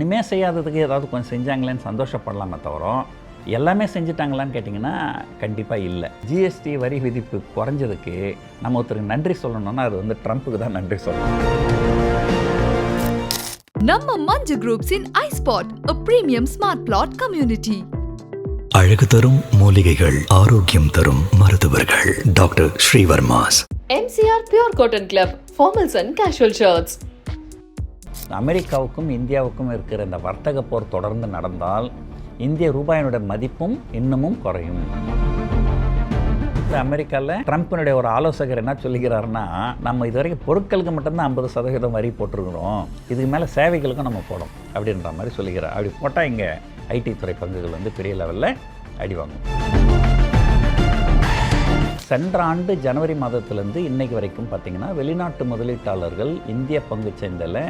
ஒன்றுமே செய்யாததுக்கு ஏதாவது கொஞ்சம் செஞ்சாங்களேன்னு சந்தோஷப்படலாமே தவிர எல்லாமே செஞ்சுட்டாங்களான்னு கேட்டிங்கன்னா கண்டிப்பாக இல்லை. ஜிஎஸ்டி வரி விதிப்பு குறைஞ்சதுக்கு நம்ம ஒருத்தருக்கு நன்றி சொல்லணும்னா அது வந்து ட்ரம்ப்புக்கு தான் நன்றி சொல்லணும். நம்ம மஞ்சு குரூப்ஸின் ஐஸ்பாட் a premium smart plot community. அழகு தரும் மூலிகைகள் ஆரோக்கியம் தரும் மருத்துவர்கள். Doctor Srivarma's. MCR Pure Cotton Club, formals and casual shirts. அமெரிக்காவுக்கும் இந்தியாவுக்கும் இருக்கிற இந்த வர்த்தக போர் தொடர்ந்து நடந்தால் இந்திய ரூபாயினோட மதிப்பும் இன்னமும் குறையும். அமெரிக்காவில் ட்ரம்ப்பினுடைய ஒரு ஆலோசகர் என்ன சொல்லிக்கிறாருன்னா நம்ம இது வரைக்கும் பொருட்களுக்கு மட்டும்தான் ஐம்பது சதவீதம் வரி போட்டிருக்கிறோம். இதுக்கு மேலே சேவைகளுக்கும் நம்ம போடும் அப்படின்ற மாதிரி சொல்லுகிறார். அப்படி போட்டால் இங்கே ஐடி துறை பங்குகள் வந்து பெரிய லெவலில் அடிவாங்கும் சென்ற ஆண்டு ஜனவரி மாதத்திலேருந்து இன்னைக்கு வரைக்கும் பார்த்தீங்கன்னா வெளிநாட்டு முதலீட்டாளர்கள் இந்திய பங்கு சந்தையில்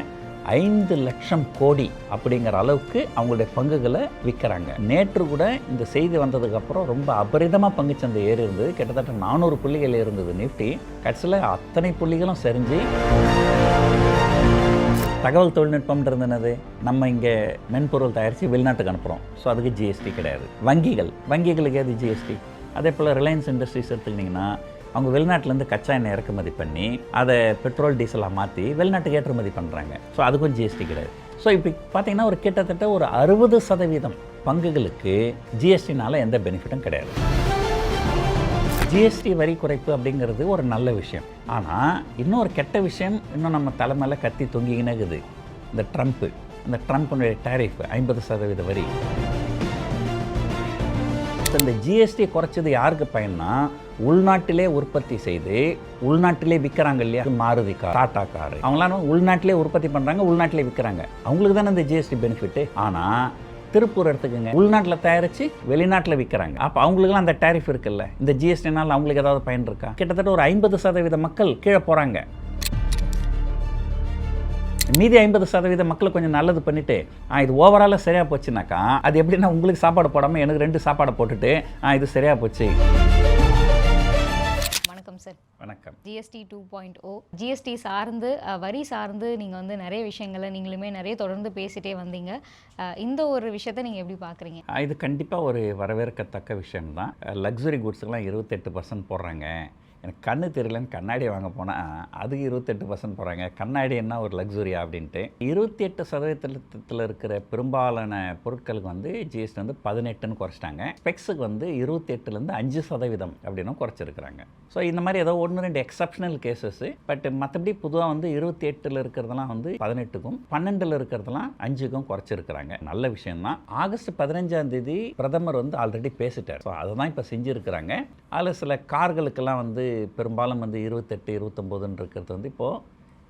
ஐந்து லட்சம் கோடி அப்படிங்கிற அளவுக்கு அவங்களுடைய பங்குகளை விற்கிறாங்க. நேற்று கூட இந்த செய்தி வந்ததுக்கப்புறம் ரொம்ப அபரிதமாக பங்குச்சந்தை ஏறி இருந்தது. கிட்டத்தட்ட நானூறு புள்ளிகள் இருந்தது நிஃப்டி கடைசியில் அத்தனை புள்ளிகளும் சரிஞ்சு தகவல் தொழில்நுட்பம் இருந்தது. நம்ம இங்கே மென்பொருள் தயாரித்து வெளிநாட்டுக்கு அனுப்புகிறோம் ஸோ அதுக்கு ஜிஎஸ்டி கிடையாது. வங்கிகள். வங்கிகளுக்கு எது ஜிஎஸ்டி அதே போல் ரிலையன்ஸ் இண்டஸ்ட்ரீஸ் எடுத்துக்கிட்டிங்கன்னா அவங்க வெளிநாட்டிலேருந்து கச்சா எண்ணெய் இறக்குமதி பண்ணி அதை பெட்ரோல் டீசலாக மாற்றி வெளிநாட்டுக்கு ஏற்றுமதி பண்ணுறாங்க ஸோ அதுக்கும் ஜிஎஸ்டி கிடையாது. ஸோ இப்போ பார்த்தீங்கன்னா ஒரு கிட்டத்தட்ட ஒரு அறுபது சதவீதம் பங்குகளுக்கு ஜிஎஸ்டினால் எந்த பெனிஃபிட்டும் கிடையாது. ஜிஎஸ்டி வரி குறைப்பு அப்படிங்கிறது ஒரு நல்ல விஷயம். ஆனால் இன்னொரு கெட்ட விஷயம் இன்னும் நம்ம தலைமையில் கத்தி தொங்கிக்கினகுது இந்த ட்ரம்ப்பு. இந்த ட்ரம்ப்புனுடைய டேரிஃப் ஐம்பது சதவீத வரி. இந்த ஜிஎஸ்டி குறைச்சது யாருக்கு பயன்னா உள்நாட்டிலே உற்பத்தி செய்து உள்நாட்டிலே விற்கிறாங்க இல்லையா? Maruti car Tata car. அவங்களாம் உள்நாட்டிலே உற்பத்தி பண்ணுறாங்க உள்நாட்டிலே விற்கிறாங்க அவங்களுக்கு தானே இந்த ஜிஎஸ்டி பெனிஃபிட்டு ஆனால் திருப்பூர் எடுத்துக்கோங்க. உள்நாட்டில் தயாரித்து வெளிநாட்டில் விற்கிறாங்க அப்போ அவங்களுக்குலாம் அந்த டேரிஃப் இருக்குல்ல? இந்த ஜிஎஸ்டினால் அவங்களுக்கு ஏதாவது பயன் இருக்கா? கிட்டத்தட்ட ஒரு ஐம்பது சதவீத மக்கள் கீழே போகிறாங்க மீதி ஐம்பது சதவீத மக்களுக்கு கொஞ்சம் நல்லது பண்ணிவிட்டு இது ஓவராலாக சரியாக போச்சுனாக்கா அது எப்படின்னா உங்களுக்கு சாப்பாடு போடாமல் எனக்கு ரெண்டு சாப்பாடை போட்டுட்டு ஆ இது சரியாக போச்சு. வணக்கம். சார் வணக்கம் GST two point O GST சார்ந்து வரி சார்ந்து நீங்கள் வந்து நிறைய விஷயங்களை நீங்களுமே நிறைய தொடர்ந்து பேசிட்டே வந்தீங்க. இந்த ஒரு விஷயத்தை நீங்கள் எப்படி பார்க்குறீங்க இது கண்டிப்பாக ஒரு வரவேற்கத்தக்க விஷயம்தான். லக்ஸுரி குட்ஸுக்கெலாம் இருபத்தெட்டு பர்சன்ட் போடுறாங்க. எனக்கு கண்ணு தெரியலன்னு கண்ணாடி வாங்க போனால் அது இருபத்தெட்டு பர்சன்ட் போகிறாங்க கண்ணாடி என்ன ஒரு லக்ஸுரியா அப்படின்ட்டு. இருபத்தி எட்டு சதவீதத்தில் இருக்கிற பெரும்பாலான பொருட்களுக்கு வந்து ஜிஎஸ்டி வந்து பதினெட்டுன்னு குறைச்சிட்டாங்க. ஸ்பெக்ஸுக்கு வந்து இருபத்தி எட்டுலேருந்து அஞ்சு சதவீதம் அப்படின்னு குறைச்சிருக்கிறாங்க. ஸோ இந்த மாதிரி ஏதோ ஒன்று ரெண்டு எக்ஸப்ஷனல் கேசஸ் பட் மற்றபடி பொதுவாக வந்து இருபத்தி எட்டில் இருக்கிறதெல்லாம் வந்து பதினெட்டுக்கும் பன்னெண்டில் இருக்கிறதெல்லாம் அஞ்சுக்கும் குறைச்சிருக்கிறாங்க. நல்ல விஷயம் தான் ஆகஸ்ட் பதினஞ்சாம் தேதி பிரதமர் வந்து ஆல்ரெடி பேசிட்டார். ஸோ அதை தான் இப்போ செஞ்சுருக்கிறாங்க. அதில் சில கார்களுக்கெல்லாம் வந்து பெரும்பாலும் வந்து இருபத்தெட்டு இருபத்தொம்போதுன்னு இருக்கிறது வந்து இப்போது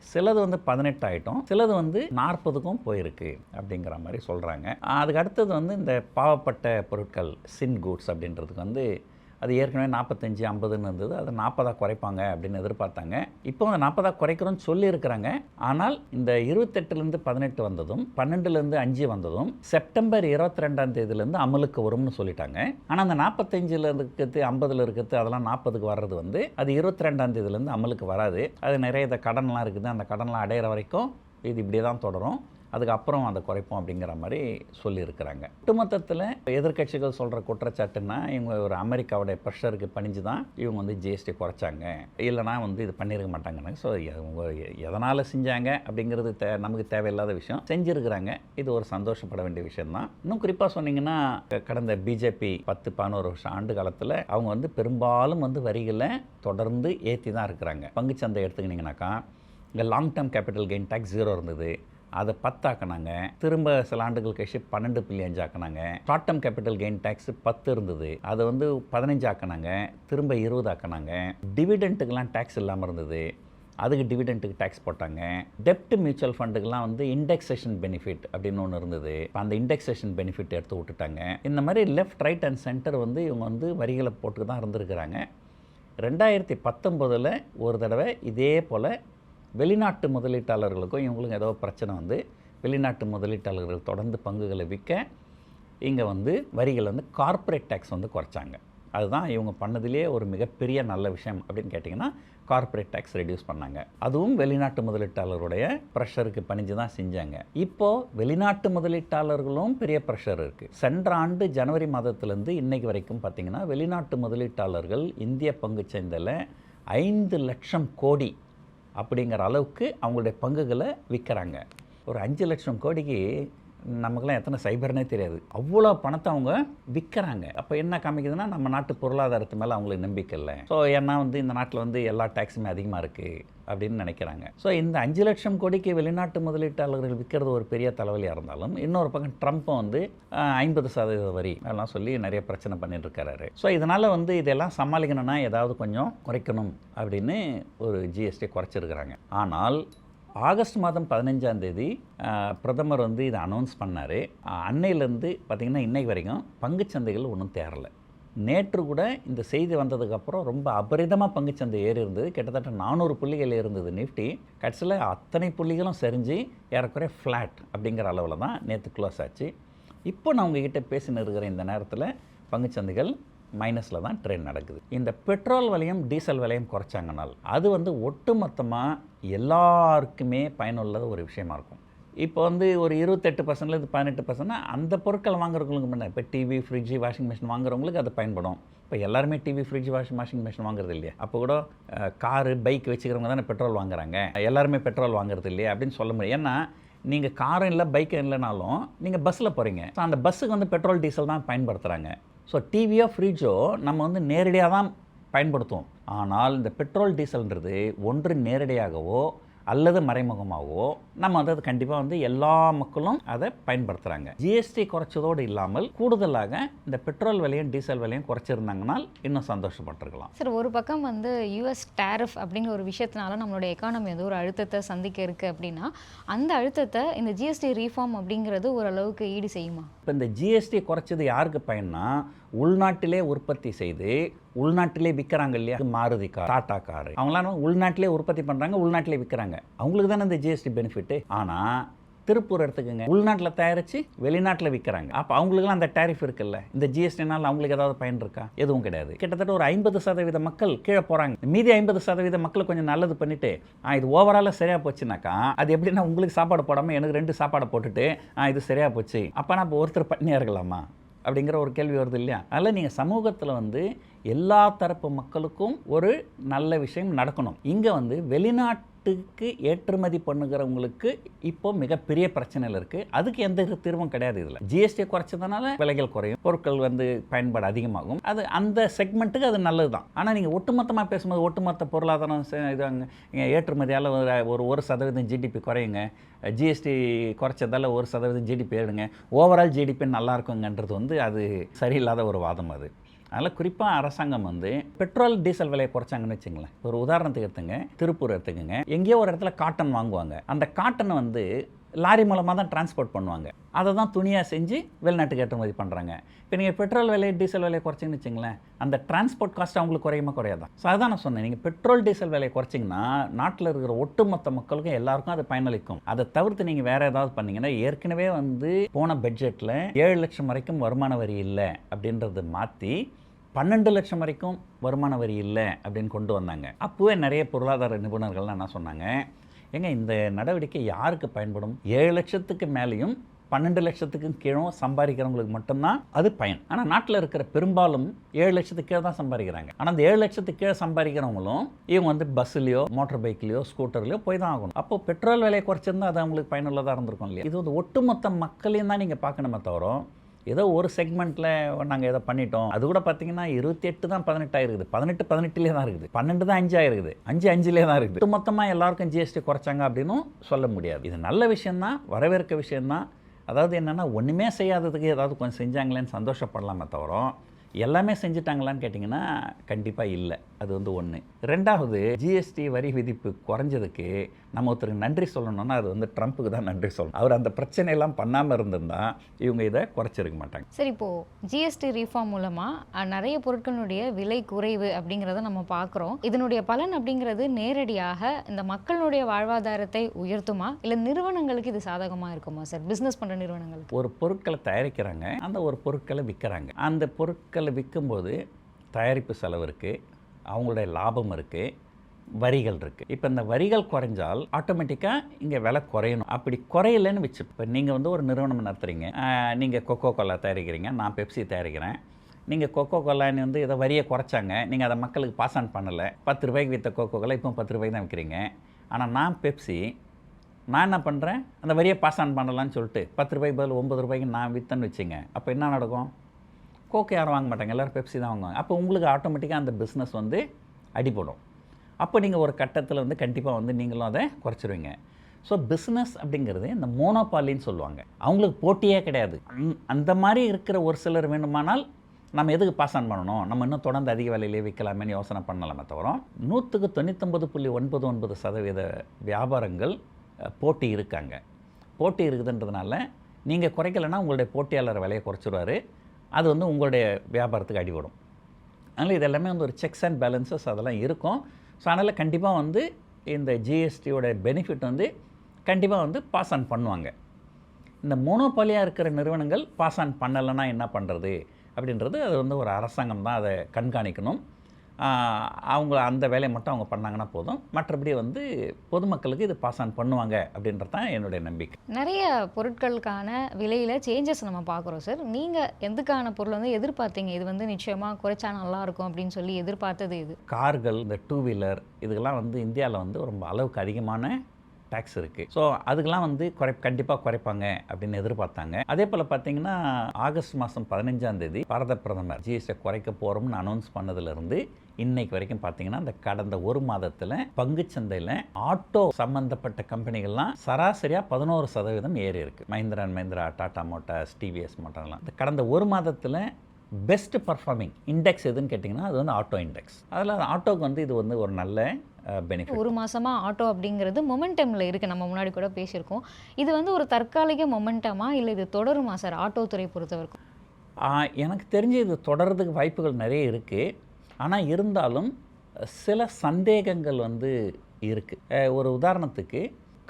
சிலது வந்து பதினெட்டு ஆகிட்டோம் சிலது வந்து நாற்பதுக்கும் போயிருக்கு அப்படிங்கிற மாதிரி சொல்கிறாங்க அதுக்கு அடுத்தது வந்து இந்த பாவப்பட்ட பொருட்கள் சின் கூட்ஸ் அப்படின்றதுக்கு வந்து அது ஏற்கனவே நாற்பத்தஞ்சு ஐம்பதுன்னு இருந்தது. அதை நாற்பதாக குறைப்பாங்க அப்படின்னு எதிர்பார்த்தாங்க. இப்போ அந்த நாற்பதாக குறைக்கிறோன்னு சொல்லியிருக்கிறாங்க. ஆனால் இந்த இருபத்தெட்டுலேருந்து பதினெட்டு வந்ததும் பன்னெண்டுலேருந்து அஞ்சு வந்ததும் செப்டம்பர் இருபத்தி ரெண்டாம் தேதியிலேருந்து அமலுக்கு வரும்னு சொல்லிட்டாங்க. ஆனால் அந்த நாற்பத்தஞ்சில் இருக்கிறது ஐம்பதில் இருக்கிறது அதெல்லாம் நாற்பதுக்கு வர்றது வந்து அது இருபத்தி ரெண்டாம் தேதியிலேருந்து அமலுக்கு வராது. அது நிறைய இந்த கடன்லாம் இருக்குது. அந்த கடன்லாம் அடையிற வரைக்கும் இது இப்படியே தான் தொடரும். அதுக்கப்புறம் அதை குறைப்போம் அப்படிங்கிற மாதிரி சொல்லியிருக்கிறாங்க. ஒட்டுமொத்தத்தில் எதிர்க்கட்சிகள் சொல்கிற குற்றச்சாட்டுன்னா இவங்க ஒரு அமெரிக்காவுடைய ப்ரெஷருக்கு பணிஞ்சு தான் இவங்க வந்து ஜிஎஸ்டி குறைச்சாங்க. இல்லைனா வந்து இது பண்ணியிருக்க மாட்டாங்கன்னு ஸோ இவங்க எதனால் செஞ்சாங்க அப்படிங்கிறது தே நமக்கு தேவையில்லாத விஷயம். செஞ்சுருக்கிறாங்க. இது ஒரு சந்தோஷப்பட வேண்டிய விஷயம்தான். இன்னும் குறிப்பாக சொன்னீங்கன்னா கடந்த பிஜேபி பத்து பதினோரு வருஷம் ஆண்டு காலத்தில் அவங்க வந்து பெரும்பாலும் வந்து வரிகளை தொடர்ந்து ஏற்றி தான் இருக்கிறாங்க. பங்குச்சந்தை எடுத்துக்கிட்டிங்கனாக்கா இங்கே long term capital gain tax zero இருந்தது. அதை பத்தாக்குனாங்க. திரும்ப சில ஆண்டுகள் கழிச்சு பன்னெண்டு புள்ளி அஞ்சு ஆக்குனாங்க. Short term capital gain tax பத்து இருந்தது. அதை வந்து பதினஞ்சு ஆக்குனாங்க. திரும்ப இருபது ஆக்குனாங்க. டிவிடெண்ட்டுக்கெல்லாம் டேக்ஸ் இல்லாமல் இருந்தது. அதுக்கு டிவிடெண்ட்டுக்கு டேக்ஸ் போட்டாங்க. டெப்ட் மியூச்சுவல் ஃபண்டுக்கெலாம் வந்து இண்டெக்ஸேஷன் பெனிஃபிட் அப்படின்னு ஒன்று இருந்தது. அந்த இண்டெக்ஸேஷன் பெனிஃபிட் எடுத்து விட்டுட்டாங்க. இந்த மாதிரி லெஃப்ட் ரைட் அண்ட் சென்டர் வந்து இவங்க வந்து வரிகளை போட்டு தான் இருந்திருக்கிறாங்க. ரெண்டாயிரத்தி பத்தொம்போதில் ஒரு தடவை இதே போல் வெளிநாட்டு முதலீட்டாளர்களுக்கும் இவங்களுக்கும் ஏதோ பிரச்சனை வந்து வெளிநாட்டு முதலீட்டாளர்கள் தொடர்ந்து பங்குகளை விற்க இங்கே வந்து வரிகள் வந்து கார்ப்பரேட் டேக்ஸ் வந்து குறைச்சாங்க. அதுதான் இவங்க பண்ணதிலே ஒரு மிகப்பெரிய நல்ல விஷயம் அப்படின்னு கேட்டிங்கன்னா கார்ப்பரேட் டேக்ஸ் ரெடியூஸ் பண்ணாங்க. அதுவும் வெளிநாட்டு முதலீட்டாளருடைய ப்ரெஷருக்கு பணிஞ்சு தான் செஞ்சாங்க. இப்போது வெளிநாட்டு முதலீட்டாளர்களும் பெரிய ப்ரெஷர் இருக்குது சென்ற ஆண்டு ஜனவரி மாதத்துலேருந்து இன்னைக்கு வரைக்கும் பார்த்தீங்கன்னா வெளிநாட்டு முதலீட்டாளர்கள் இந்திய பங்கு சந்தையில் ஐந்து லட்சம் கோடி அப்படிங்கிற அளவுக்கு அவங்களுடைய பங்குகளை விற்கிறாங்க. ஒரு அஞ்சு லட்சம் கோடிக்கு நமக்குலாம் எத்தனை சைபர்னே தெரியாது. அவ்வளோ பணத்தை அவங்க விற்கிறாங்க. அப்போ என்ன காமிக்குதுன்னா நம்ம நாட்டு பொருளாதாரத்து மேலே அவங்களுக்கு நம்பிக்கை இல்லை. ஸோ ஏன்னா வந்து இந்த நாட்டில் வந்து எல்லா டேக்ஸுமே அதிகமாக இருக்குது. அப்படின்னு நினைக்கிறாங்க. ஸோ இந்த அஞ்சு லட்சம் கோடிக்கு வெளிநாட்டு முதலீட்டாளர்கள் விற்கிறது ஒரு பெரிய தலைவலியாக இருந்தாலும் இன்னொரு பக்கம் ட்ரம்ப்பை வந்து ஐம்பது சதவீத வரி அதெல்லாம் சொல்லி நிறைய பிரச்சனை பண்ணிட்டு இருக்காரு ஸோ இதனால் வந்து இதெல்லாம் சமாளிக்கணும்னா ஏதாவது கொஞ்சம் குறைக்கணும் அப்படின்னு ஒரு ஜிஎஸ்டி குறைச்சிருக்கிறாங்க. ஆனால் ஆகஸ்ட் மாதம் பதினஞ்சாம் தேதி பிரதமர் வந்து இதை அனௌன்ஸ் பண்ணார். அன்னையிலேருந்து பார்த்திங்கன்னா இன்றைக்கு வரைக்கும் பங்குச்சந்தைகள் ஒன்றும் தேரலை நேற்று கூட இந்த செய்தி வந்ததுக்கப்புறம் ரொம்ப அபரிதமாக பங்குச்சந்தை ஏறி இருந்தது. கிட்டத்தட்ட நானூறு புள்ளிகள் இருந்தது நிஃப்டி கடைசியில் அத்தனை புள்ளிகளும் செறிஞ்சு ஏறக்குறைய ஃப்ளாட் அப்படிங்கிற அளவில் தான் நேற்று க்ளோஸ் ஆச்சு. இப்போ நான் உங்ககிட்ட பேசின்னு இருக்கிற இந்த நேரத்தில் பங்குச்சந்தைகள் மைனஸில் தான் ட்ரெயின் நடக்குது. இந்த பெட்ரோல் விலையும் டீசல் விலையும் குறைச்சாங்கனால் அது வந்து ஒட்டுமொத்தமாக எல்லாருக்குமே பயனுள்ள ஒரு விஷயமா இருக்கும். இப்போ வந்து ஒரு இருபத்தெட்டு பர்சன்ட்லேருந்து பதினெட்டு பர்சன்ட்னா அந்த பொருட்கள் வாங்குறவங்களுக்கு முன்ன இப்போ டிவி ஃப்ரிட்ஜு வாஷிங் மிஷின் வாங்குறவங்களுக்கு அது பயன்படும். இப்போ எல்லாருமே TV fridge washing washing machine வாங்குறது இல்லையா. அப்போ கூட காரு பைக் வச்சுக்கிறவங்க தானே பெட்ரோல் வாங்குறாங்க. எல்லாருமே பெட்ரோல் வாங்குறது இல்லையா அப்படின்னு சொல்ல முடியும். ஏன்னா நீங்கள் காரும் இல்லை பைக்கும் இல்லைனாலும் நீங்கள் பஸ்ஸில் போகிறீங்க ஸோ அந்த பஸ்ஸுக்கு வந்து பெட்ரோல் டீசல் தான் பயன்படுத்துகிறாங்க ஸோ டிவியோ ஃப்ரிட்ஜோ நம்ம வந்து நேரடியாக தான் பயன்படுத்துவோம். ஆனால் இந்த பெட்ரோல் டீசல்ன்றது ஒன்று நேரடியாகவோ அல்லது மறைமுகமாகவோ நம்ம வந்து அது கண்டிப்பாக வந்து எல்லா மக்களும் அதை பயன்படுத்துகிறாங்க ஜிஎஸ்டி குறைச்சதோடு இல்லாமல் கூடுதலாக இந்த பெட்ரோல் விலையும் டீசல் விலையும் குறைச்சிருந்தாங்கன்னா இன்னும் சந்தோஷப்பட்டிருக்கலாம். சார் ஒரு பக்கம் வந்து யூஎஸ் டேரிஃப் அப்படிங்கிற ஒரு விஷயத்தினால நம்மளுடைய எக்கானமி வந்து ஒரு அழுத்தத்தை சந்திக்க இருக்குது அப்படின்னா அந்த அழுத்தத்தை இந்த ஜிஎஸ்டி ரீஃபார்ம் அப்படிங்கிறது ஓரளவுக்கு ஈடு செய்யுமா? இப்போ இந்த ஜிஎஸ்டி குறைச்சது யாருக்கு பயன்னா உள்நாட்டிலே உற்பத்தி செய்து உள்நாட்டிலே விற்கிறாங்க இல்லையா? Maruti car Tata car. அவங்களாம் உள்நாட்டிலே உற்பத்தி பண்ணுறாங்க உள்நாட்டிலே விற்கிறாங்க அவங்களுக்கு தானே இந்த ஜிஎஸ்டி பெனிஃபிட்டு ஆனால் திருப்பூர் எடுத்துக்கோங்க. உள்நாட்டில் தயாரித்து வெளிநாட்டில் விற்கிறாங்க அப்போ அவங்களுக்குலாம் அந்த டேரிஃப் இருக்குல்ல? இந்த ஜிஎஸ்டினால் அவங்களுக்கு ஏதாவது பயன் இருக்கா? எதுவும் கிடையாது. கிட்டத்தட்ட ஒரு ஐம்பது சதவீத மக்கள் கீழே போகிறாங்க மீதி ஐம்பது சதவீத மக்கள் கொஞ்சம் நல்லது பண்ணிட்டு இது ஓவராலாக சரியாக போச்சுனாக்கா அது எப்படின்னா உங்களுக்கு சாப்பாடு போடாமல் எனக்கு ரெண்டு சாப்பாடை போட்டுட்டு இது சரியாக போச்சு. அப்போ நான் இப்போ ஒருத்தர் பண்ணியாக இருக்கலாமா அப்படிங்கிற ஒரு கேள்வி வருது இல்லையா? அதனால் நீங்கள் சமூகத்தில் வந்து எல்லா தரப்பு மக்களுக்கும் ஒரு நல்ல விஷயம் நடக்கணும். இங்கே வந்து வெளிநாட்டு நாட்டுக்கு ஏற்றுமதி பண்ணுகிறவங்களுக்கு இப்போ மிகப்பெரிய பிரச்சனைகள் இருக்குது அதுக்கு எந்த தீர்வும் கிடையாது இதில். ஜிஎஸ்டி குறைச்சதுனால விலைகள் குறையும். பொருட்கள் வந்து பயன்பாடு அதிகமாகும். அது அந்த செக்மெண்ட்டுக்கு அது நல்லது தான் ஆனால் நீங்கள் ஒட்டுமொத்தமாக பேசும்போது ஒட்டுமொத்த பொருளாதாரம் இது ஏற்றுமதியால் ஒரு ஒரு ஒரு சதவீதம் ஜிடிபி குறையுங்க. ஜிஎஸ்டி குறைச்சதால ஒரு சதவீதம் ஜிடிபி ஏறுங்க. ஓவரால் ஜிடிபி நல்லா இருக்குங்கன்றது வந்து அது சரியில்லாத ஒரு வாதம் அது. அதனால் குறிப்பாக அரசாங்கம் வந்து பெட்ரோல் டீசல் விலையை குறைச்சாங்கன்னு வச்சுங்களேன். ஒரு உதாரணத்துக்கு எடுத்துங்க. திருப்பூர் எடுத்துக்கோங்க. எங்கேயோ ஒரு இடத்துல காட்டன் வாங்குவாங்க. அந்த காட்டனை வந்து லாரி மூலமாக தான் டிரான்ஸ்போர்ட் பண்ணுவாங்க. அதை தான் துணியாக செஞ்சு வெளிநாட்டுக்கு ஏற்றுமதி பண்ணுறாங்க இப்போ நீங்கள் பெட்ரோல் விலை டீசல் விலையை குறைச்சிங்கன்னு வச்சுங்களேன் அந்த டிரான்ஸ்போர்ட் காஸ்ட் அவங்களுக்கு குறையுமா குறையாதா? ஸோ அதான் நான் சொன்னேன். நீங்கள் பெட்ரோல் டீசல் விலையை குறைச்சிங்கன்னா நாட்டில் இருக்கிற ஒட்டுமொத்த மக்களுக்கும் எல்லாருக்கும் அது பயனளிக்கும். அதை தவிர்த்து நீங்கள் வேறு ஏதாவது பண்ணிங்கன்னா ஏற்கனவே வந்து போன பட்ஜெட்டில் ஏழு லட்சம் வரைக்கும் வருமான வரி இல்லை அப்படின்றத மாற்றி பன்னெண்டு லட்சம் வரைக்கும் வருமான வரி இல்லை அப்படின்னு கொண்டு வந்தாங்க. அப்போவே நிறைய பொருளாதார நிபுணர்கள்லாம் என்ன சொன்னாங்க? ஏங்க இந்த நடவடிக்கை யாருக்கு பயன்படும்? ஏழு லட்சத்துக்கு மேலேயும் பன்னெண்டு லட்சத்துக்கும் கீழும் சம்பாதிக்கிறவங்களுக்கு மட்டும்தான் அது பயன். ஆனால் நாட்டில் இருக்கிற பெரும்பாலும் ஏழு லட்சத்துக்கு கீழே தான் சம்பாதிக்கிறாங்க. ஆனால் அந்த ஏழு லட்சத்துக்கு கீழே சம்பாதிக்கிறவங்களும் இவங்க வந்து பஸ்ஸுலையோ மோட்டர் பைக்லையோ ஸ்கூட்டர்லையோ போய் தான் ஆகணும். அப்போ பெட்ரோல் விலையை குறைச்சிருந்தா அது அவங்களுக்கு பயனுள்ளதாக இருந்திருக்கும் இல்லையா? இது வந்து ஒட்டுமொத்த மக்களையும் தான் நீங்கள் பார்க்கணுமே தவிர ஏதோ ஒரு செக்மெண்ட்டில் நாங்கள் ஏதோ பண்ணிட்டோம். அது கூட பார்த்தீங்கன்னா இருபத்தி எட்டு தான் பதினெட்டாக இருக்குது பதினெட்டு பதினெட்டுலேயே தான் இருக்குது. பன்னெண்டு தான் அஞ்சு ஆயிருக்குது. அஞ்சு அஞ்சுலேயே தான் இருக்குது. மொத்தமாக எல்லாருக்கும் ஜிஎஸ்டி குறைச்சாங்க அப்படின்னும் சொல்ல முடியாது. இது நல்ல விஷயந்தான் வரவேற்க விஷயந்தான் அதாவது என்னென்னா ஒன்றுமே செய்யாததுக்கு ஏதாவது கொஞ்சம் செஞ்சாங்களேன்னு சந்தோஷப்படலாமே தவிர எல்லாமே செஞ்சுட்டாங்களான்னு கேட்டிங்கன்னா கண்டிப்பாக இல்லை. அது வந்து ஒன்று ரெண்டாவது ஜிஎஸ்டி வரி விதிப்பு குறைஞ்சதுக்கு நம்ம ஒருத்தருக்கு நன்றி சொல்லணும்னா அது வந்து ட்ரம்ப்புக்கு தான் நன்றி சொல்லணும். அவர் அந்த பிரச்சனையெல்லாம் பண்ணாமல் இருந்திருந்தா இவங்க இதை குறைச்சிருக்க மாட்டாங்க. சரி இப்போது ஜிஎஸ்டி ரீஃபார்ம் மூலமாக நிறைய பொருட்களுடைய விலை குறைவு அப்படிங்கிறத நம்ம பார்க்குறோம். இதனுடைய பலன் அப்படிங்கிறது நேரடியாக இந்த மக்களுடைய வாழ்வாதாரத்தை உயர்த்துமா? இல்லை நிறுவனங்களுக்கு இது சாதகமாக இருக்குமா சார் பிஸ்னஸ் பண்ணுற நிறுவனங்களுக்கு. ஒரு பொருட்களை தயாரிக்கிறாங்க அந்த ஒரு பொருட்களை விற்கிறாங்க. அந்த பொருட்களை விற்கும்போது தயாரிப்பு செலவு இருக்குது அவங்களுடைய லாபம் இருக்குது வரிகள் இருக்குது இப்போ இந்த வரிகள் குறைஞ்சால் ஆட்டோமேட்டிக்காக இங்கே விலை குறையணும். அப்படி குறையலன்னு வச்சு இப்போ நீங்கள் வந்து ஒரு நிறுவனம் நடத்துகிறீங்க நீங்கள் கொக்கோ கோலா தயாரிக்கிறீங்க. நான் பெப்சி தயாரிக்கிறேன். நீங்கள் கொக்கோ கோலான்னு வந்து இதை வரியை குறைச்சாங்க. நீங்கள் அதை மக்களுக்கு பாஸ் ஆன் பண்ணலை. பத்து ரூபாய்க்கு விற்ற கொக்கோ கோலா இப்போ பத்து ரூபாய்க்கு தான் விற்கிறீங்க. ஆனால் நான் பெப்சி நான் என்ன பண்ணுறேன் அந்த வரியை பாஸ் ஆன் பண்ணலான்னு சொல்லிட்டு பத்து ரூபாய்க்கு பதில் ஒம்பது ரூபாய்க்கு நான் விற்றேன்னு வச்சுங்க. அப்போ என்ன நடக்கும்? கோக்கு யாரும் வாங்க மாட்டாங்க. எல்லோரும் பெப்சி தான் வாங்குவாங்க. அப்போ உங்களுக்கு ஆட்டோமேட்டிக்காக அந்த பிஸ்னஸ் வந்து அடிபடும். அப்போ நீங்கள் ஒரு கட்டத்தில் வந்து கண்டிப்பாக வந்து நீங்களும் அதை குறைச்சிருவீங்க. ஸோ பிஸ்னஸ் அப்படிங்கிறது இந்த மோனோபாலின்னு சொல்லுவாங்க. அவங்களுக்கு போட்டியே கிடையாது. அந்த- மாதிரி இருக்கிற ஒரு சிலர் வேணுமானால் நம்ம எதுக்கு பாஸ் ஆன் பண்ணணும்? நம்ம இன்னும் தொடர்ந்து அதிக விலையிலே விற்கலாமேனு யோசனை பண்ணலாமே தவிர நூற்றுக்கு தொண்ணூத்தொம்பது புள்ளி ஒன்பது ஒன்பது சதவீத வியாபாரங்கள் போட்டி இருக்காங்க. போட்டி இருக்குதுன்றதுனால நீங்கள் குறைக்கலைன்னா உங்களுடைய போட்டியாளர் விலையை குறைச்சிடுவார் அது வந்து உங்களுடைய வியாபாரத்துக்கு அடிபடும். அதனால் இது எல்லாமே வந்து ஒரு செக்ஸ் அண்ட் பேலன்சஸ் அதெல்லாம் இருக்கும். ஸோ அதனால் கண்டிப்பாக வந்து இந்த ஜிஎஸ்டியோட பெனிஃபிட் வந்து கண்டிப்பாக வந்து பாஸ் ஆன் பண்ணுவாங்க. இந்த மோனோபாலியாக இருக்கிற நிறுவனங்கள் பாஸ் ஆன் பண்ணலைன்னா என்ன பண்ணுறது அப்படின்றது அது வந்து ஒரு அரசாங்கம் தான் அதை கண்காணிக்கணும். அவங்க அந்த வேலையை மட்டும் அவங்க பண்ணாங்கன்னா போதும். மற்றபடி வந்து பொதுமக்களுக்கு இது பாஸ் ஆன் பண்ணுவாங்க அப்படின்றது தான் என்னுடைய நம்பிக்கை. நிறைய பொருட்களுக்கான விலையில் சேஞ்சஸ் நம்ம பார்க்குறோம் சார் நீங்கள் எதுக்கான பொருள் வந்து எதிர்பார்த்தீங்க? இது வந்து நிச்சயமாக குறைச்சா நல்லா இருக்கும் அப்படின்னு சொல்லி எதிர்பார்த்தது இது கார்கள் இந்த டூ வீலர் இதுக்கெல்லாம் வந்து இந்தியாவில் வந்து ரொம்ப அளவுக்கு அதிகமான டேக்ஸ் இருக்குது ஸோ அதுக்கெல்லாம் வந்து குறை கண்டிப்பாக குறைப்பாங்க அப்படின்னு எதிர்பார்த்தாங்க. அதே போல் பார்த்தீங்கன்னா ஆகஸ்ட் மாதம் பதினஞ்சாம் தேதி பாரத பிரதமர் ஜிஎஸ்டி குறைக்க போகிறோம்னு அனௌன்ஸ் பண்ணதுலேருந்து இன்னைக்கு வரைக்கும் பார்த்தீங்கன்னா இந்த கடந்த ஒரு மாதத்தில் பங்குச்சந்தையில் ஆட்டோ சம்பந்தப்பட்ட கம்பெனிகள்லாம் சராசரியாக பதினோரு சதவீதம் ஏறி இருக்கு. Mahindra and Mahindra Tata Motors TVS மோட்டார்லாம். இந்த கடந்த ஒரு மாதத்தில் பெஸ்ட் பர்ஃபார்மிங் இண்டெக்ஸ் எதுன்னு கேட்டிங்கன்னா அது வந்து ஆட்டோ இண்டெக்ஸ் அதில் ஆட்டோக்கு வந்து இது வந்து ஒரு நல்ல பெனிஃபிட் ஒரு மாசமா ஆட்டோ அப்படிங்கிறது மொமெண்டமில் இருக்குது நம்ம முன்னாடி கூட பேசியிருக்கோம். இது வந்து ஒரு தற்காலிக மொமெண்டமா இல்லை இது தொடருமா சார் ஆட்டோ துறை பொறுத்தவரைக்கும்? எனக்கு தெரிஞ்சு இது தொடர்றதுக்கு வாய்ப்புகள் நிறைய இருக்குது ஆனால் இருந்தாலும் சில சந்தேகங்கள் வந்து இருக்குது ஒரு உதாரணத்துக்கு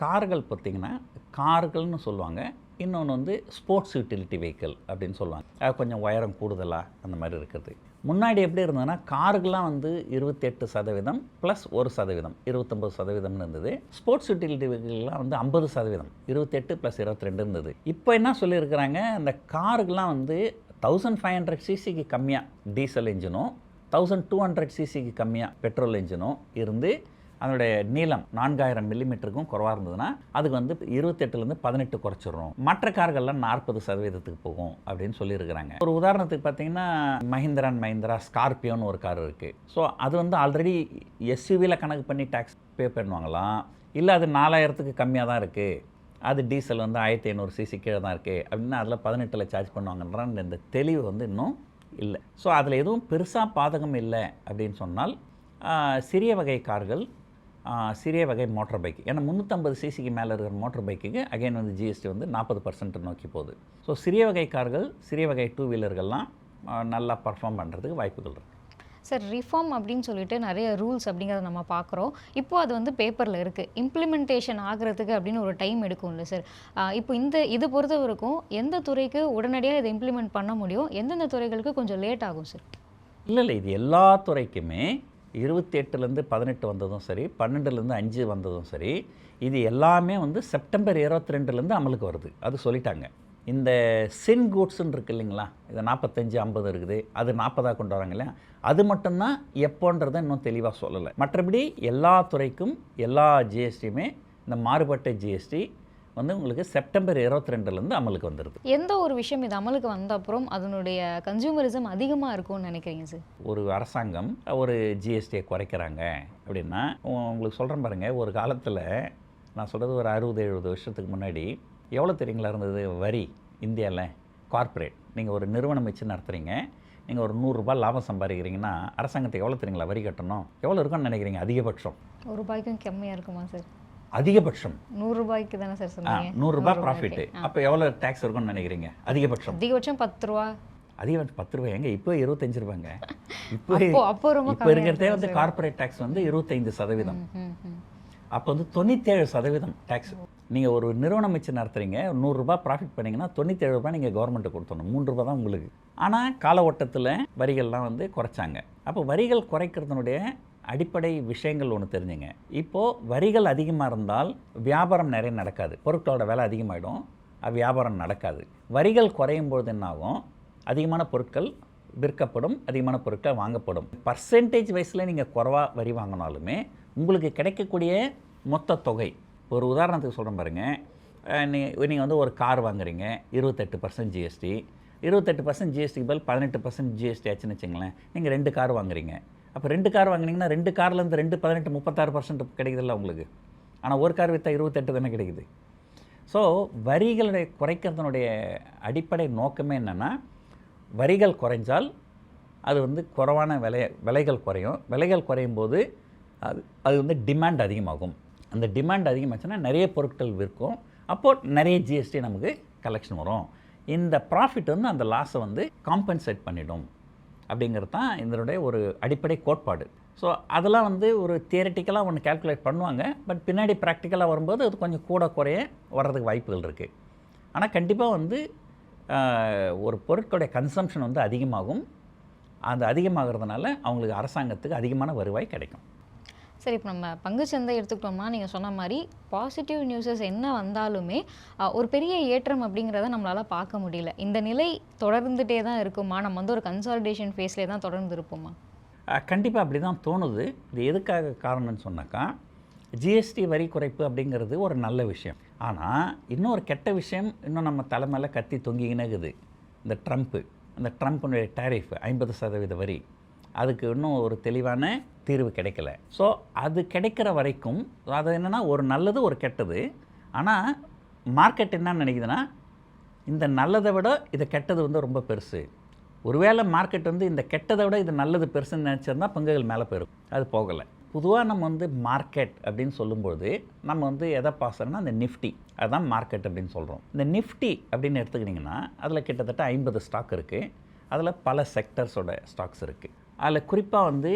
கார்கள் பார்த்திங்கன்னா கார்கள்னு சொல்லுவாங்க. இன்னொன்று வந்து ஸ்போர்ட்ஸ் யூட்டிலிட்டி வெஹிக்கிள் அப்படின்னு சொல்லுவாங்க. அது கொஞ்சம் உயரம் கூடுதலாக அந்த மாதிரி இருக்குது முன்னாடி எப்படி இருந்ததுன்னா காருக்கெலாம் வந்து இருபத்தெட்டு சதவீதம் ப்ளஸ் ஒரு சதவீதம் இருபத்தொம்பது சதவீதம்னு இருந்தது. ஸ்போர்ட்ஸ் யூட்டிலிட்டி வெஹிக்கிள்லாம் வந்து ஐம்பது சதவீதம் இருபத்தெட்டு ப்ளஸ் இருபத்தி ரெண்டு இருந்தது. இப்போ என்ன சொல்லியிருக்கிறாங்க அந்த காருக்கெலாம் வந்து தௌசண்ட் ஃபைவ் ஹண்ட்ரட் சிசிக்கு கம்மியாக டீசல் இன்ஜினும் தௌசண்ட் டூ ஹண்ட்ரட் சிசிக்கு கம்மியாக பெட்ரோல் இன்ஜினும் இருந்து அதனுடைய நீளம் நான்காயிரம் மில்லிமீட்டருக்கும் குறவாக இருந்ததுன்னா அதுக்கு வந்து இருபத்தெட்டுலேருந்து பதினெட்டு குறைச்சிடுறோம். மற்ற கார்கள்லாம் நாற்பது சதவீதத்துக்கு போகும் அப்படின்னு சொல்லியிருக்கிறாங்க. ஒரு உதாரணத்துக்கு பார்த்தீங்கன்னா மஹிந்திரா அண்ட் மஹிந்திரா ஸ்கார்பியோன்னு ஒரு கார் இருக்குது ஸோ அது வந்து ஆல்ரெடி எஸ்யூவியில் கணக்கு பண்ணி டேக்ஸ் பே பண்ணுவாங்களாம். இல்லை அது நாலாயிரத்துக்கு கம்மியாக தான் இருக்குது அது டீசல் வந்து ஆயிரத்தி ஐநூறு சிசி கீழே தான் இருக்குது அப்படின்னா அதில் பதினெட்டில் சார்ஜ் பண்ணுவாங்கன்ற இந்த தெளிவு வந்து இன்னும் இல்லை. ஸோ அதில் எதுவும் பெருசாக பாதகம் இல்லை அப்படின்னு சொன்னால் சிறிய வகை கார்கள் சிறிய வகை மோட்டார் பைக் ஏன்னா முந்நூற்றம்பது சிசிக்கு மேலே இருக்கிற மோட்டார் பைக்குக்கு அகைன் வந்து ஜிஎஸ்டி வந்து நாற்பது பர்சன்ட் நோக்கி போகுது. ஸோ சிறிய வகை கார்கள் சிறிய வகை டூ வீலர்கள்லாம் நல்லா பர்ஃபார்ம் பண்ணுறதுக்கு வாய்ப்புகள் இருக்குது சார் ரிஃபார்ம் அப்படின்னு சொல்லிட்டு நிறைய ரூல்ஸ் அப்படிங்கிறத நம்ம பார்க்குறோம். இப்போ அது வந்து பேப்பரில் இருக்குது இம்ப்ளிமெண்டேஷன் ஆகிறதுக்கு அப்படின்னு ஒரு டைம் எடுக்கும்ல சார் ஆஹ் இப்போ இந்த இது பொறுத்த வரைக்கும் எந்த துறைக்கு உடனடியாக இதை இம்ப்ளிமெண்ட் பண்ண முடியும்? எந்தெந்த துறைகளுக்கு கொஞ்சம் லேட் ஆகும் சார் இல்லை இல்லை. இது எல்லா துறைக்குமே இருபத்தி எட்டுலேருந்து பதினெட்டு வந்ததும் சரி பன்னெண்டுலேருந்து அஞ்சு வந்ததும் சரி இது எல்லாமே வந்து செப்டம்பர் இருபத்தி ரெண்டுலேருந்து அமலுக்கு வருது. அது சொல்லிட்டாங்க. இந்த சின் கூட்ஸ்ன்னு இருக்கு இல்லைங்களா? இது நாற்பத்தஞ்சு ஐம்பது இருக்குது. அது நாற்பதாக கொண்டு வராங்க இல்லையா? அது மட்டும்தான் எப்போன்றதை இன்னும் தெளிவாக சொல்லலை. மற்றபடி எல்லா துறைக்கும் எல்லா ஜிஎஸ்டியுமே இந்த மாறுபட்ட ஜிஎஸ்டி வந்து உங்களுக்கு செப்டம்பர் இருபத்தி ரெண்டுலேருந்து அமலுக்கு வந்துடுது எந்த ஒரு விஷயம் இது அமலுக்கு வந்த அப்புறம் அதனுடைய கன்சியூமரிசம் அதிகமாக இருக்கும்னு நினைக்கிறீங்க சார் ஒரு அரசாங்கம் ஒரு ஜிஎஸ்டியை குறைக்கிறாங்க அப்படின்னா உங்களுக்கு சொல்கிறேன் பாருங்கள் ஒரு காலத்தில் நான் சொல்கிறது ஒரு அறுபது எழுபது வருஷத்துக்கு முன்னாடி எவ்வளோ தெரியுங்களா இருந்தது? வரி இந்தியாவில் கார்ப்பரேட் நீங்கள் ஒரு நிறுவனம் வச்சு நடத்துகிறீங்க நீங்கள் ஒரு நூறுரூபா லாபம் சம்பாதிக்கிறீங்கன்னா அரசாங்கத்துக்கு எவ்வளோ தெரியுங்களா வரி கட்டணும்? எவ்வளோ இருக்கும்னு நினைக்கிறீங்க? அதிகபட்சம். ஒரு ரூபாய்க்கும் கம்மியாக இருக்குமா சார் அதிகபட்சம். நூறு ரூபாய்க்கு தானே சார் சொன்னீங்க? நூறுரூபா நூறு ப்ராஃபிட்டு. அப்போ எவ்வளோ டேக்ஸ் இருக்கும்னு நினைக்கிறீங்க? அதிகபட்சம். அதிகபட்சம் பத்து ரூபா. அதிகபட்சம் பத்து ரூபாய். எங்க இப்போ இருபத்தஞ்சு ரூபாங்க. இப்போ அப்போ ரொம்ப இப்போ இருக்கிறதே வந்து சார்? கார்ப்பரேட் டேக்ஸ் வந்து இருபத்தைந்து சதவீதம். அப்போ வந்து தொண்ணூற்றேழு சதவீதம் டேக்ஸ் நீங்கள் ஒரு நிறுவனம் வச்சு நடத்துறீங்க நூறுரூபா ப்ராஃபிட் பண்ணீங்கன்னா தொண்ணூற்றேழு ரூபாய் நீங்கள் கவர்மெண்ட்டு கொடுத்தணும் மூன்று ரூபா தான் உங்களுக்கு. ஆனால் கால ஓட்டத்தில் வரிகள்லாம் வந்து குறைச்சாங்க. அப்போ வரிகள் குறைக்கிறதுனுடைய அடிப்படை விஷயங்கள் ஒன்று தெரிஞ்சுங்க. இப்போது வரிகள் அதிகமாக இருந்தால் வியாபாரம் நிறைய நடக்காது. பொருட்களோட விலை அதிகமாகிடும் அது வியாபாரம் நடக்காது. வரிகள் குறையும் பொழுது என்னாகும்? அதிகமான பொருட்கள் விற்கப்படும் அதிகமான பொருட்கள் வாங்கப்படும். பர்சன்டேஜ் வைஸில் நீங்கள் குறைவா வரி வாங்கினாலுமே உங்களுக்கு கிடைக்கக்கூடிய மொத்த தொகை ஒரு உதாரணத்துக்கு சொல்கிறேன் பாருங்கள் நீங்கள் வந்து ஒரு கார் வாங்குறீங்க இருபத்தெட்டு பர்சன்ட் ஜிஎஸ்டி இருபத்தெட்டு பர்சன்ட் ஜிஎஸ்டி பதில் பதினெட்டு பர்சன்ட் ஜிஎஸ்டி ஆச்சுன்னு வச்சுங்களேன். நீங்கள் ரெண்டு கார் வாங்குறீங்க. அப்போ ரெண்டு கார் வாங்குனீங்கன்னா ரெண்டு கார்லேருந்து ரெண்டு பதினெட்டு முப்பத்தாறு பர்சன்ட் கிடைக்குதுல்ல உங்களுக்கு. ஆனால் ஒரு கார் விற்றா இருபத்தெட்டு தானே கிடைக்குது. ஸோ வரிகளுடைய குறைக்கிறதுனுடைய அடிப்படை நோக்கமே என்னென்னா வரிகள் குறைஞ்சால் அது வந்து குறைவான விலை விலைகள் குறையும். விலைகள் குறையும் போது அது அது வந்து டிமாண்ட் அதிகமாகும். அந்த டிமாண்ட் அதிகமாச்சுன்னா நிறைய பொருட்கள் விற்கும். அப்போது நிறைய ஜிஎஸ்டி நமக்கு கலெக்ஷன் வரும். இந்த ப்ராஃபிட் வந்து அந்த லாஸை வந்து காம்பன்சேட் பண்ணிடும். அப்படிங்கிறது தான் இதனுடைய ஒரு அடிப்படை கோட்பாடு. ஸோ அதெல்லாம் வந்து ஒரு தியரட்டிக்கலாக ஒன்று கால்குலேட் பண்ணுவாங்க. பட் பின்னாடி ப்ராக்டிக்கலாக வரும்போது அது கொஞ்சம் கூட குறைய வர்றதுக்கு வாய்ப்புகள் இருக்குது ஆனால் கண்டிப்பாக வந்து ஒரு பொருட்களுடைய கன்சம்ஷன் வந்து அதிகமாகும். அந்த அதிகமாகிறதுனால அவங்களுக்கு அரசாங்கத்துக்கு அதிகமான வருவாய் கிடைக்கும். சரி இப்போ நம்ம பங்குச்சந்தை எடுத்துக்கிட்டோம்னா நீங்கள் சொன்ன மாதிரி பாசிட்டிவ் நியூஸஸ் என்ன வந்தாலுமே ஒரு பெரிய ஏற்றம் அப்படிங்கிறத நம்மளால் பார்க்க முடியல. இந்த நிலை தொடர்ந்துகிட்டே தான் இருக்குமா? நம்ம வந்து ஒரு கன்சாலிடேஷன் ஃபேஸ்லேயே தான் தொடர்ந்து இருப்போமா? கண்டிப்பாக அப்படி தான் தோணுது. இது எதுக்காக காரணம்னு சொன்னாக்கா ஜிஎஸ்டி வரி குறைப்பு அப்படிங்கிறது ஒரு நல்ல விஷயம். ஆனால் இன்னொரு கெட்ட விஷயம் இன்னும் நம்ம தலைமையில் கத்தி தொங்கிக்கினகுது இந்த ட்ரம்ப்பு அந்த ட்ரம்ப்புனுடைய டேரிஃப் ஐம்பது சதவீத வரி. அதுக்கு இன்னும் ஒரு தெளிவான தீர்வு கிடைக்கல. ஸோ அது கிடைக்கிற வரைக்கும் அது என்னென்னா ஒரு நல்லது ஒரு கெட்டது. ஆனால் மார்க்கெட் என்ன நினைக்குதுன்னா இந்த நல்லதை விட இது கெட்டது வந்து ரொம்ப பெருசு. ஒருவேளை மார்க்கெட் வந்து இந்த கெட்டதை விட இது நல்லது பெருசுன்னு நினச்சிருந்தா பங்குகள் மேலே போயிடும் அது போகலை. பொதுவாக நம்ம வந்து மார்க்கெட் அப்படின்னு சொல்லும்போது நம்ம வந்து எதை பார்க்குறோன்னா அந்த நிஃப்டி அதுதான் மார்க்கெட் அப்படின்னு சொல்கிறோம் இந்த நிஃப்டி அப்படின்னு எடுத்துக்கிட்டிங்கன்னா அதில் கிட்டத்தட்ட ஐம்பது ஸ்டாக் இருக்குது அதில் பல செக்டர்ஸோட ஸ்டாக்ஸ் இருக்குது அதில் குறிப்பாக வந்து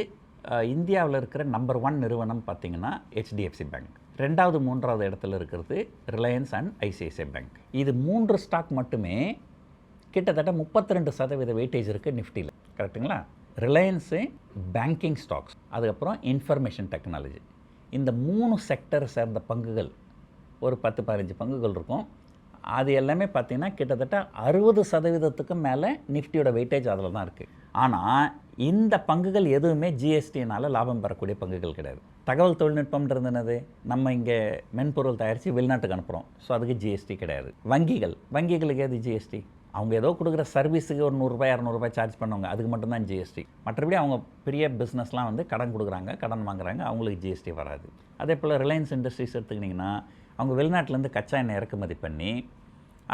இந்தியாவில் இருக்கிற நம்பர் ஒன் நிறுவனம் பார்த்திங்கன்னா ஹெச்டிஎஃப்சி பேங்க் ரெண்டாவது மூன்றாவது இடத்துல இருக்கிறது ரிலையன்ஸ் அண்ட் ஐசிஐசிஐ பேங்க் இது மூன்று ஸ்டாக் மட்டுமே கிட்டத்தட்ட முப்பத்தி ரெண்டு சதவீத வெயிட்டேஜ் இருக்குது நிஃப்டியில். கரெக்ட்டுங்களா ரிலையன்ஸு பேங்கிங் ஸ்டாக்ஸ் அதுக்கப்புறம் இன்ஃபர்மேஷன் டெக்னாலஜி இந்த மூணு செக்டர் சேர்ந்த பங்குகள் ஒரு பத்து பதினஞ்சு பங்குகள் இருக்கும். அது எல்லாமே பார்த்தீங்கன்னா கிட்டத்தட்ட அறுபது சதவீதத்துக்கு மேலே நிஃப்டியோட வெயிட்டேஜ் அதில் தான் இருக்குது ஆனால் இந்த பங்குகள் எதுவுமே ஜிஎஸ்டினால் லாபம் பெறக்கூடிய பங்குகள் கிடையாது. தகவல் தொழில்நுட்பம்ன்றது என்னது நம்ம இங்கே மென்பொருள் தயாரித்து வெளிநாட்டுக்கு அனுப்புகிறோம் ஸோ அதுக்கு ஜிஎஸ்டி கிடையாது. வங்கிகள் வங்கிகளுக்கு எது ஜிஎஸ்டி அவங்க ஏதோ கொடுக்குற சர்வீஸுக்கு ஒரு நூறுரூபா இரநூறுபா சார்ஜ் பண்ணுவாங்க. அதுக்கு மட்டும்தான் ஜிஎஸ்டி மற்றபடி அவங்க பெரிய பிஸ்னஸ்லாம் வந்து கடன் கொடுக்குறாங்க கடன் வாங்குறாங்க அவங்களுக்கு ஜிஎஸ்டி வராது. அதே போல் ரிலையன்ஸ் இண்டஸ்ட்ரீஸ் எடுத்துக்கிட்டிங்கன்னா அவங்க வெளிநாட்டிலேருந்து கச்சா எண்ணெய் இறக்குமதி பண்ணி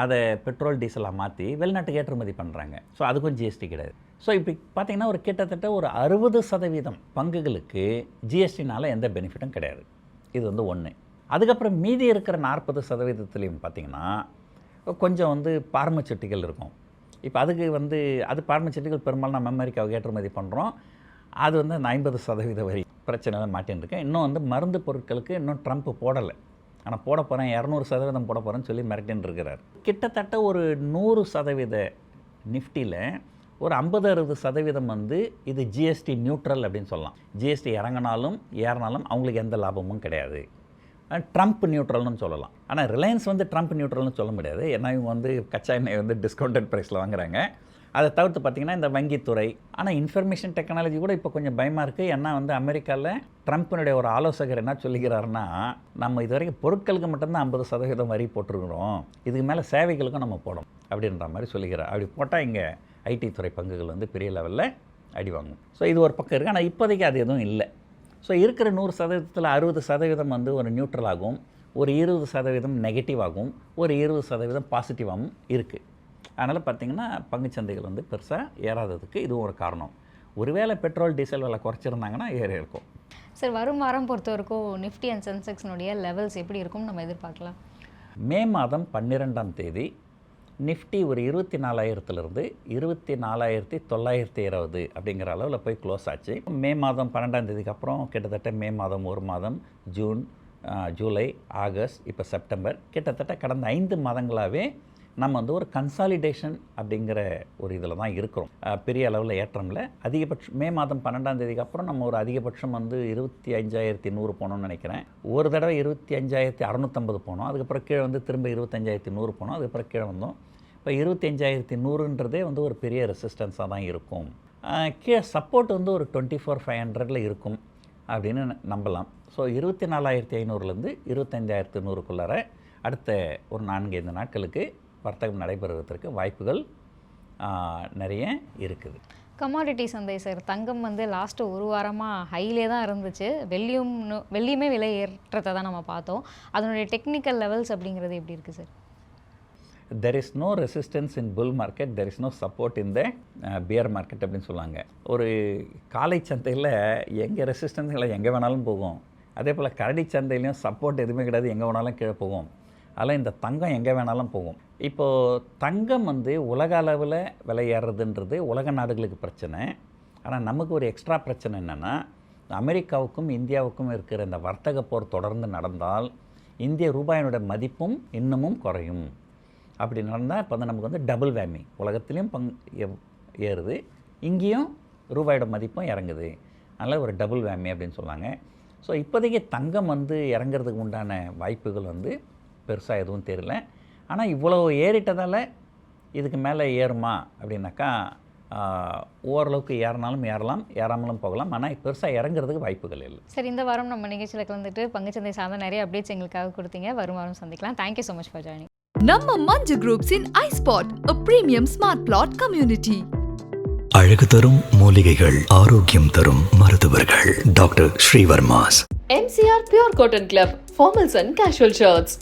அதை பெட்ரோல் டீசலாக மாற்றி வெளிநாட்டுக்கு ஏற்றுமதி பண்ணுறாங்க ஸோ அதுக்கும் ஜிஎஸ்டி கிடையாது. ஸோ இப்போ பார்த்தீங்கன்னா ஒரு கிட்டத்தட்ட ஒரு அறுபது சதவீதம் பங்குகளுக்கு ஜிஎஸ்டினால் எந்த பெனிஃபிட்டும் கிடையாது. இது வந்து ஒன்று அதுக்கப்புறம் மீதி இருக்கிற நாற்பது சதவீதத்துலேயும் பார்த்தீங்கன்னா கொஞ்சம் வந்து பார்மச்சட்டிகள் இருக்கும். இப்போ அதுக்கு வந்து அது பார்மச்சட்டிகள் பெரும்பாலும் நம்ம அமெரிக்காவுக்கு ஏற்றுமதி பண்ணுறோம் அது வந்து அந்த ஐம்பது சதவீத வரி பிரச்சனையில் மாட்டின்னு இன்னும் வந்து மருந்து பொருட்களுக்கு இன்னும் ட்ரம்ப் போடலை. ஆனால் போட போகிறேன் இரநூறு சதவீதம் போட போகிறேன்னு சொல்லி மிரட்டின்னு இருக்கிறார். கிட்டத்தட்ட ஒரு நூறு சதவீத நிஃப்டியில் ஒரு ஐம்பது அறுபது சதவீதம் வந்து இது ஜிஎஸ்டி நியூட்ரல் அப்படின்னு சொல்லலாம். ஜிஎஸ்டி இறங்கினாலும் ஏறினாலும் அவங்களுக்கு எந்த லாபமும் கிடையாது. ட்ரம்ப் நியூட்ரல்னு சொல்லலாம். ஆனால் ரிலையன்ஸ் வந்து ட்ரம்ப் நியூட்ரல்னு சொல்ல முடியாது. ஏன்னா இவங்க வந்து கச்சா எண்ணெய் வந்து டிஸ்கவுண்டட் ப்ரைஸில் வாங்குறாங்க. அதை தவிர்த்து பார்த்திங்கன்னா இந்த வங்கித்துறை ஆனால் இன்ஃபர்மேஷன் டெக்னாலஜி கூட இப்போ கொஞ்சம் பயமாக இருக்குது ஏன்னா வந்து அமெரிக்காவில் ட்ரம்ப்பினுடைய ஒரு ஆலோசகர் என்ன சொல்லிக்கிறாருன்னா நம்ம இது வரைக்கும் பொருட்களுக்கு மட்டும்தான் ஐம்பது சதவீதம் வரி போட்டிருக்கிறோம். இதுக்கு மேலே சேவைகளுக்கும் நம்ம போடணும். அப்படின்ற மாதிரி சொல்லிக்கிறார் அப்படி போட்டால் இங்கே ஐடி துறை பங்குகள் வந்து பெரிய லெவலில் அடி வாங்கும். ஸோ இது ஒரு பக்கம் இருக்குது ஆனால் இப்போதைக்கு அது எதுவும் இல்லை. ஸோ இருக்கிற நூறு சதவீதத்தில் அறுபது சதவீதம் வந்து ஒரு நியூட்ரல் ஆகும். ஒரு இருபது சதவீதம் நெகட்டிவ் ஆகும். ஒரு இருபது சதவீதம் பாசிட்டிவாகவும் இருக்குது அதனால் பார்த்திங்கன்னா பங்குச்சந்தைகள் வந்து பெருசாக ஏறாததுக்கு இதுவும் ஒரு காரணம். ஒருவேளை பெட்ரோல் டீசல் விலை குறைச்சிருந்தாங்கன்னா ஏறி இருக்கும். சார் வரும் வாரம் பொறுத்த வரைக்கும் நிஃப்டி அண்ட் சென்செக்ஸ்னுடைய லெவல்ஸ் எப்படி இருக்கும்னு நம்ம எதிர்பார்க்கலாம்? மே மாதம் பன்னிரெண்டாம் தேதி நிஃப்டி ஒரு இருபத்தி நாலாயிரத்துலேருந்து இருபத்தி நாலாயிரத்தி தொள்ளாயிரத்தி இருபது அப்படிங்கிற அளவில் போய் க்ளோஸ் ஆச்சு. மே மாதம் பன்னெண்டாம் தேதிக்கு அப்புறம் கிட்டத்தட்ட மே மாதம் ஒரு மாதம் ஜூன் ஜூலை ஆகஸ்ட் இப்போ செப்டம்பர் கிட்டத்தட்ட கடந்த ஐந்து மாதங்களாகவே நம்ம வந்து ஒரு கன்சாலிடேஷன் அப்படிங்கிற ஒரு இதில் தான் இருக்கிறோம். பெரிய அளவில் ஏற்றமில்ல அதிகபட்சம் மே மாதம் பன்னெண்டாம் தேதிக்கு அப்புறம் நம்ம ஒரு அதிகபட்சம் வந்து இருபத்தி அஞ்சாயிரத்தி நூறு போனோம்னு நினைக்கிறேன். ஒரு தடவை இருபத்தி அஞ்சாயிரத்தி அறநூற்றம்பது போனோம். அதுக்கப்புறம் கீழே வந்து திரும்ப இருபத்தஞ்சாயிரத்தி நூறு போனோம். அதுக்கப்புறம் கீழே வந்தோம். இப்போ இருபத்தஞ்சாயிரத்தி நூறுன்றதே வந்து ஒரு பெரிய ரெசிஸ்டன்ஸாக தான் இருக்கும். கீழே சப்போர்ட் வந்து ஒரு டுவெண்ட்டி ஃபோர் ஃபைவ் ஹண்ட்ரடில் இருக்கும் அப்படின்னு ந- நம்பலாம். ஸோ இருபத்தி நாலாயிரத்தி ஐநூறுலேருந்து இருபத்தஞ்சாயிரத்து நூறுக்குள்ளார அடுத்த ஒரு நான்கைந்து நாட்களுக்கு வர்த்தகம் நடைபெறுவதற்கு வாய்ப்புகள் நிறைய இருக்குது. கமாடிட்டி சந்தை சார் தங்கம் வந்து லாஸ்ட்டு ஒரு வாரமாக ஹைலே தான் இருந்துச்சு. வெள்ளியும் வெள்ளியுமே விலை ஏற்றத்தை தான் நம்ம பார்த்தோம். அதனுடைய டெக்னிக்கல் லெவல்ஸ் அப்படிங்கிறது எப்படி இருக்குது sir there is no resistance in bull market there is no support in the bear market அப்படின்னு சொல்லுவாங்க. ஒரு காலை சந்தையில் எங்கே ரெசிஸ்டன்ஸ் இல்லை எங்கே வேணாலும் போகும். அதே போல் கரடி சந்தையிலையும் சப்போர்ட் எதுவுமே கிடையாது. எங்கே வேணாலும் கீழே போகும். அதில் இந்த தங்கம் எங்கே வேணாலும் போகும். இப்போது தங்கம் வந்து உலக அளவில் விலை ஏறுறதுன்றது உலக நாடுகளுக்கு பிரச்சனை. ஆனால் நமக்கு ஒரு எக்ஸ்ட்ரா பிரச்சனை என்னென்னா அமெரிக்காவுக்கும் இந்தியாவுக்கும் இருக்கிற இந்த வர்த்தக போர் தொடர்ந்து நடந்தால் இந்திய ரூபாயினுடைய மதிப்பும் இன்னமும் குறையும். அப்படி நடந்தால் இப்போ வந்து நமக்கு வந்து டபுள் வேமி உலகத்துலேயும் பங் ஏறுது. இங்கேயும் ரூபாயோட மதிப்பும் இறங்குது. அதனால் ஒரு டபுள் வேமி அப்படின்னு சொன்னாங்க. ஸோ இப்போதைக்கு தங்கம் வந்து இறங்குறதுக்கு உண்டான வாய்ப்புகள் வந்து பெருசாக எதுவும் தெரியல. ஆனால் இவ்வளோ ஏறிட்டதால் இதுக்கு மேலே ஏறுமா அப்படின்னாக்கா ஓரளவுக்கு ஏறினாலும் ஏறலாம் ஏறாமலும் போகலாம். ஆனால் பெருசாக இறங்குறதுக்கு வாய்ப்புகள் இல்லை. சரி இந்த வாரம் நம்ம நிகழ்ச்சியில் கலந்துட்டு பங்குச்சந்தை சார்ந்த நிறைய அப்டேட்ஸ் எங்களுக்காக கொடுத்தீங்க. வரும் வாரம் சந்திக்கலாம். Thank you so much for joining நம்ம Manju groups in iSpot, a premium smart plot community. அழகு தரும் மூலிகைகள் ஆரோக்கியம் தரும் மருத்துவர்கள் doctor Srivarma's MCR Pure Cotton Club, formals and casual shirts.